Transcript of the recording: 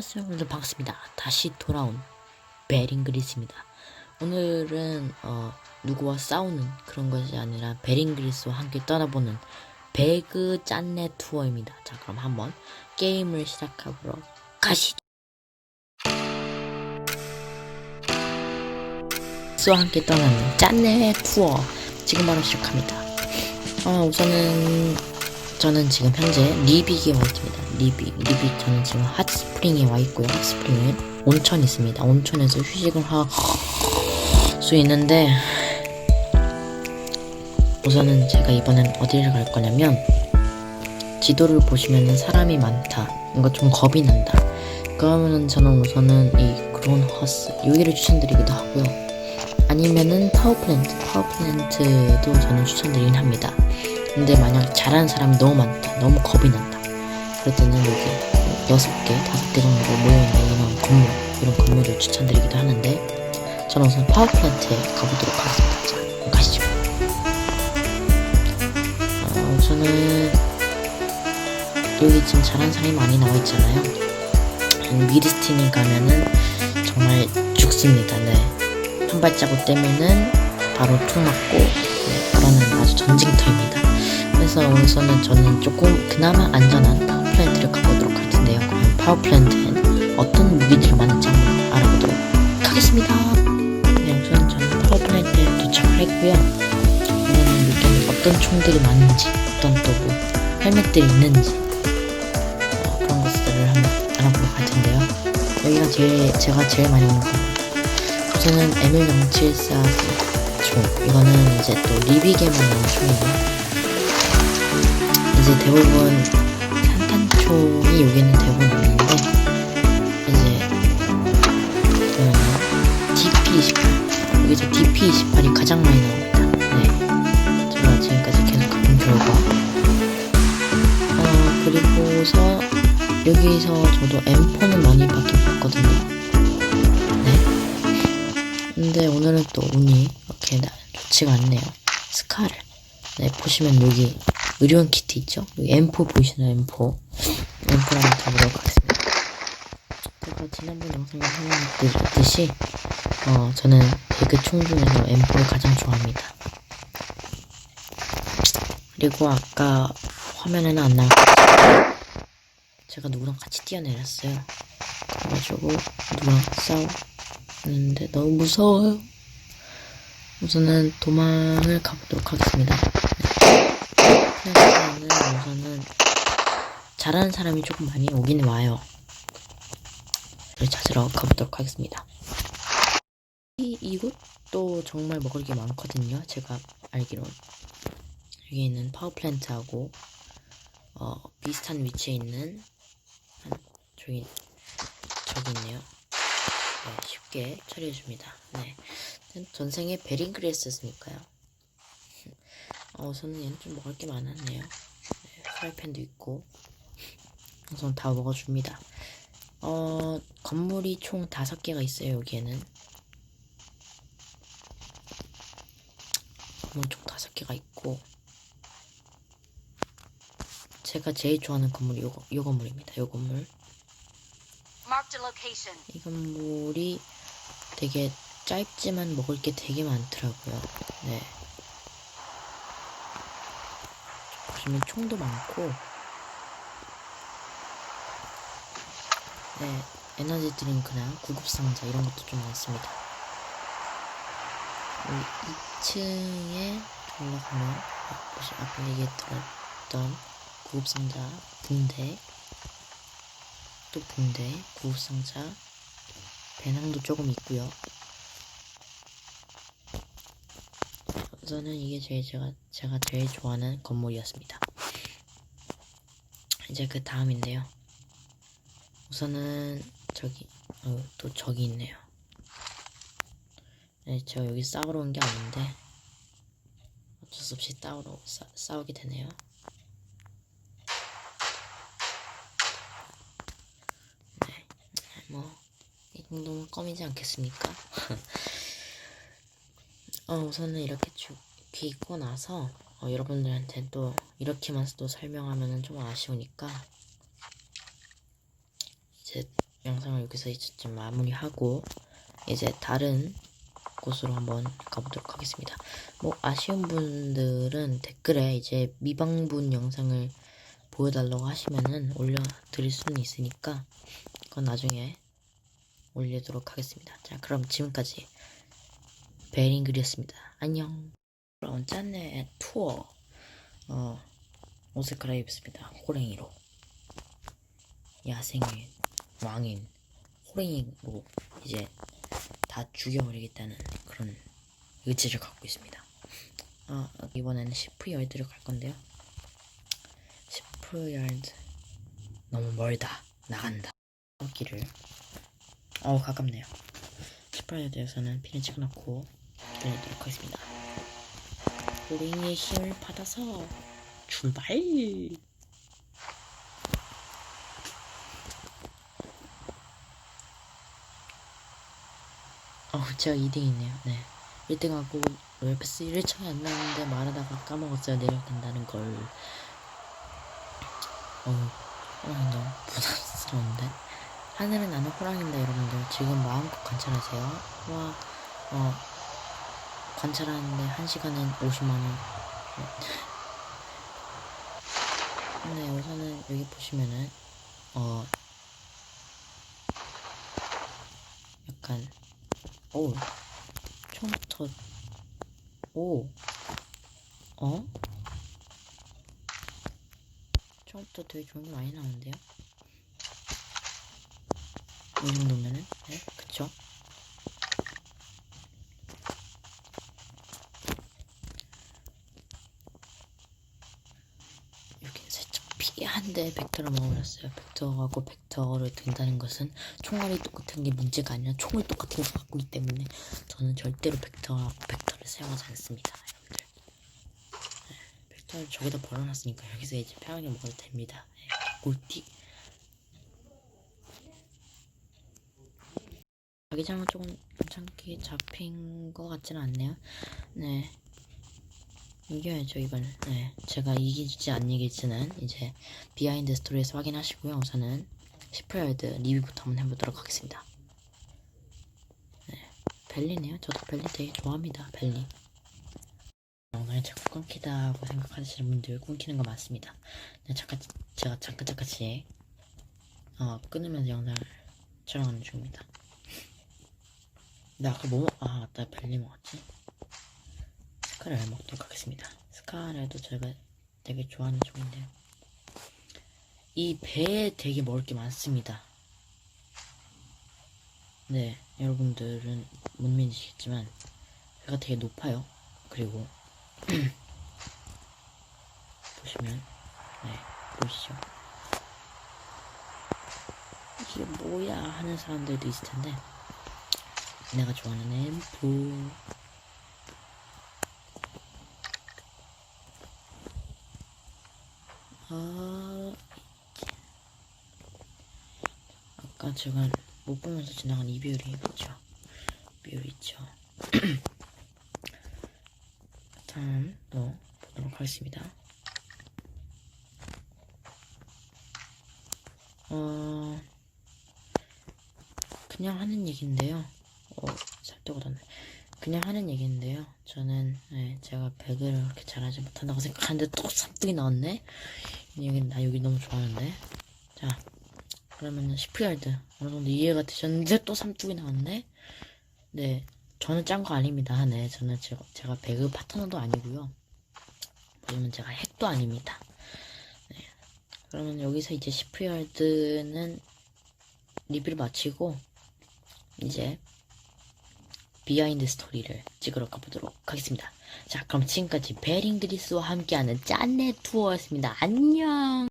안녕하세요 여러분들 반갑습니다. 다시 돌아온 베링그리스입니다. 오늘은 어, 누구와 싸우는 그런 것이 아니라 베링그리스와 함께 떠나보는 배그 짠내 투어입니다. 자 그럼 한번 게임을 시작하도록 가시죠. 와 함께 떠나는 짠내 투어 지금 바로 시작합니다. 어, 우선은 저는 지금 현재 리빅에 와 있습니다. 리빅, 리빅 저는 지금 핫스프링에 와 있고요. 핫스프링에 온천이 있습니다. 온천에서 휴식을 할 수 있는데 우선은 제가 이번엔 어디를 갈 거냐면 지도를 보시면은 사람이 많다. 뭔가 좀 겁이 난다. 그러면은 저는 우선은 이 그론허스 여기를 추천드리기도 하고요. 아니면은 파워플랜트, 파워플랜트도 저는 추천드리긴 합니다. 근데 만약 잘하는 사람이 너무 많다, 너무 겁이 난다. 그럴 때는 여기 여섯 개, 다섯 개 정도 모여있는 이런 건물, 이런 건물을 추천드리기도 하는데 저는 우선 파워플랜트에 가보도록 하겠습니다. 자, 가시죠. 어, 우선은 여기 지금 잘하는 사람이 많이 나와 있잖아요. 미드스틴이 가면은 정말 죽습니다. 네. 한 발자국 떼면은 바로 툭 맞고 네, 그러는 아주 전쟁터입니다. 그래서 우선은 저는 조금 그나마 안전한 파워플랜트를 가보도록 할 텐데요. 과연 파워플랜트엔 어떤 무기들이 많은지 한번 알아보도록 하겠습니다. 네, 우선 저는 파워플랜트에 도착을 했고요. 이거는 여기는 어떤 총들이 많은지, 어떤 또 뭐 헬멧들이 있는지 어, 그런 것들을 한번 알아보도록 할 텐데요. 여기가 제일 제가 제일 많이 오는 겁니다. 우선은 M074 총 이거는 이제 또 리빅에만 나온 총이에요. 이제 대부분 산탄총이 여기는 대부분 있는데 이제 그 DP28 여기서 DP28이 가장 많이 나옵니다. 네, 제가 지금까지 계속 가본 결과 어 그리고서 여기서 저도 M4는 많이 받긴 봤거든요. 네. 근데 오늘은 또 운이 그렇게 나- 좋지가 않네요. 스카를. 네, 보시면 여기 의료원 키트 있죠? 여기 M4 보이시나요? M4. M4를 한번 가보도록 하겠습니다. 제가 지난번 영상에 설명드렸듯이, 어, 저는 배그 총 중에서 M4를 가장 좋아합니다. 그리고 아까 화면에는 안 나왔겠죠? 제가 누구랑 같이 뛰어내렸어요. 그래가지고 누구랑 싸우는데 너무 무서워요. 우선은 도망을 가보도록 하겠습니다. 우선은 잘하는 사람이 조금 많이 오긴 와요. 를 찾으러 가보도록 하겠습니다. 이, 이곳도 정말 먹을 게 많거든요. 제가 알기론. 여기 있는 파워플랜트하고 어, 비슷한 위치에 있는 한 저기 저기 있네요. 네, 쉽게 처리해줍니다. 네. 전생에 베링그레스였으니까요. 어, 우선은 얘는 좀 먹을 게 많았네요. 네, 프라이팬도 있고. 우선 다 먹어줍니다. 어, 건물이 총 다섯 개가 있어요, 여기에는. 건물 총 다섯 개가 있고. 제가 제일 좋아하는 건물이 요, 요 건물입니다. 요 건물. 이 건물이 되게 짧지만 먹을 게 되게 많더라고요. 네. 보시면 총도 많고, 네, 에너지 드링크나 구급상자 이런 것도 좀 많습니다. 여기 2층에 올라가면 아까 얘기했던 구급상자 붕대, 또 붕대, 구급상자, 배낭도 조금 있고요. 우선은 이게 제일 제가 제가 제일 좋아하는 건물이었습니다. 이제 그 다음인데요. 우선은 저기 어, 또 저기 있네요. 네, 제가 여기 싸우러 온 게 아닌데 어쩔 수 없이 싸우러 싸, 싸우게 되네요. 네, 뭐 이 정도면 껌이지 않겠습니까? 어, 우선은 이렇게 쭉 입고 나서 어, 여러분들한테 또 이렇게만 또 설명하면은 좀 아쉬우니까 이제 영상을 여기서 이제 좀 마무리하고 이제 다른 곳으로 한번 가보도록 하겠습니다. 뭐 아쉬운 분들은 댓글에 이제 미방분 영상을 보여달라고 하시면은 올려드릴 수는 있으니까 그건 나중에 올리도록 하겠습니다. 자 그럼 지금까지 베링글이었습니다. 안녕. 그럼 짠내 투어 어 옷을 갈아입습니다. 호랭이로 야생의 왕인 호랭이로 이제 다 죽여버리겠다는 그런 의지를 갖고 있습니다. 아 이번에는 시프 열드를 갈 건데요. 시프 열드 너무 멀다 나간다. 길을 어 가깝네요. 시프 열드에서는 핀을 찍어놓고 달리도록 하겠습니다. 호랭이의 힘을 받아서 출발! 어, 제가 2등이네요. 네. 1등하고 롤패스 1차이 안 나는데 말하다가 까먹었어요. 내려간다는 걸. 어, 어, 너무 부담스러운데? 하늘은 나는 호랑입니다, 여러분들. 지금 마음껏 관찰하세요. 와, 어, 관찰하는데 1시간은 50만원. 네, 우선은 여기 보시면은, 어, 약간, 오, 처음부터, 오, 어? 처음부터 되게 좋은 게 많이 나오는데요? 이 정도면은, 네, 그쵸? 여기 살짝 피한데 벡터를 먹어버렸어요. 벡터하고 벡터를 든다는 것은 총알이 똑같은 게 문제가 아니라 총을 똑같은 거 갖고 있기 때문에 저는 절대로 벡터하고 벡터를 사용하지 않습니다. 여러분들. 네, 벡터를 저기다 버려놨으니까 여기서 이제 편하게 먹어도 됩니다. 네, 꿀띠. 자기장은 조금 괜찮게 잡힌 것 같지는 않네요. 네. 이겨야죠 이번엔 네 제가 이기지 안 이길지는 이제 비하인드 스토리에서 확인하시고요. 우선은 10%야드 리뷰부터 한번 해보도록 하겠습니다. 네 벨리네요. 저도 벨리 되게 좋아합니다 벨리. 영상이 자꾸 끊기다고 생각하시는 분들 끊기는 거 맞습니다. 네 잠깐 제가 잠깐 잠깐씩 어 끊으면서 영상을 촬영하는 중입니다. 네 아까 뭐 먹... 아 맞다 벨리 먹었지 스카를 먹도록 하겠습니다. 스카레도 제가 되게 좋아하는 종인데요. 이 배에 되게 먹을 게 많습니다. 네, 여러분들은 못 믿으시겠지만 배가 되게 높아요. 그리고 보시면 네, 보시죠. 이게 뭐야 하는 사람들도 있을 텐데 내가 좋아하는 앰프 아, 아까 제가 못 보면서 지나간 이별이 있죠. 이별이 있죠. 다음 또 보도록 하겠습니다. 어, 그냥 하는 얘기인데요. 어, 살짝 얻었네. 그냥 하는 얘기인데요. 저는 네, 제가 배그를 그렇게 잘하지 못한다고 생각하는데 또 삽득이 나왔네. 여기 나 여기 너무 좋아하는데. 자, 그러면은 10yar드 어느 정도 이해가 되셨는데 또 삼뚝이 나왔네. 네, 저는 짠 거 아닙니다. 네, 저는 제가, 제가 배그 파트너도 아니고요. 보시면 제가 핵도 아닙니다. 네, 그러면 여기서 이제 10yar드는 리뷰를 마치고 이제 비하인드 스토리를 찍으러 가보도록 하겠습니다. 자, 그럼 지금까지 베링드리스와 함께하는 짠내 투어였습니다. 안녕!